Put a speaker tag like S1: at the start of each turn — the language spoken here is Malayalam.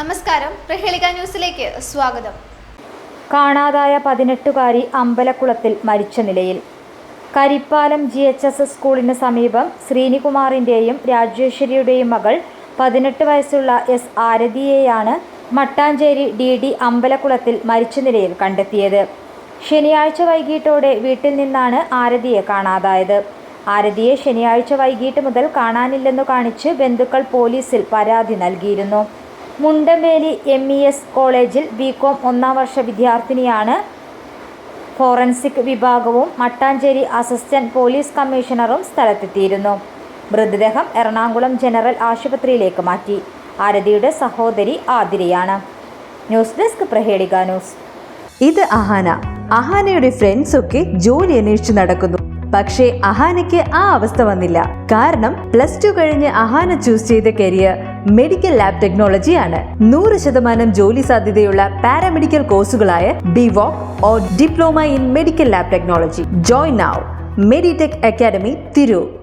S1: നമസ്കാരം. പ്രഹേളിക ന്യൂസിലേക്ക് സ്വാഗതം.
S2: കാണാതായ പതിനെട്ടുകാരി അമ്പലക്കുളത്തിൽ മരിച്ച നിലയിൽ. കരിപ്പാലം ജി എച്ച് എസ് സ്കൂളിന് സമീപം ശ്രീനികുമാറിന്റെയും രാജേശ്വരിയുടെയും മകൾ പതിനെട്ട് വയസ്സുള്ള എസ് ആരതിയെയാണ് മട്ടാഞ്ചേരി ഡി ഡി അമ്പലക്കുളത്തിൽ മരിച്ച നിലയിൽ കണ്ടെത്തിയത്. ശനിയാഴ്ച വൈകിട്ടോടെ വീട്ടിൽ നിന്നാണ് ആരതിയെ കാണാതായത്. ആരതിയെ ശനിയാഴ്ച വൈകിട്ട് മുതൽ കാണാനില്ലെന്നു കാണിച്ച് ബന്ധുക്കൾ പോലീസിൽ പരാതി നൽകിയിരുന്നു. മുണ്ടംവേലി എം ഇ എസ് കോളേജിൽ ബികോം ഒന്നാം വർഷ വിദ്യാർത്ഥിനിയാണ്. ഫോറൻസിക് വിഭാഗവും മട്ടാഞ്ചേരി അസിസ്റ്റന്റ് പോലീസ് കമ്മീഷണറും സ്ഥലത്തെത്തിയിരുന്നു. മൃതദേഹം എറണാകുളം ജനറൽ ആശുപത്രിയിലേക്ക് മാറ്റി. ആരതിയുടെ സഹോദരി ആതിരയാണ്. News desk Prahelika news.
S3: ഇത് അഹാന. അഹാനയുടെ ഫ്രണ്ട്സ് ഒക്കെ ജോലി അന്വേഷിച്ചു നടക്കുന്നു. പക്ഷേ അഹാനയ്ക്ക് ആ അവസ്ഥ വന്നില്ല. കാരണം പ്ലസ് ടു കഴിഞ്ഞ് അഹാന ചൂസ് ചെയ്ത കരിയർ മെഡിക്കൽ ലാബ് ടെക്നോളജിയാണ്. നൂറ് ശതമാനം ജോലി സാധ്യതയുള്ള paramedical കോഴ്സുകളായ BVoc or diploma in medical lab technology. Join now Meditech academy Tirur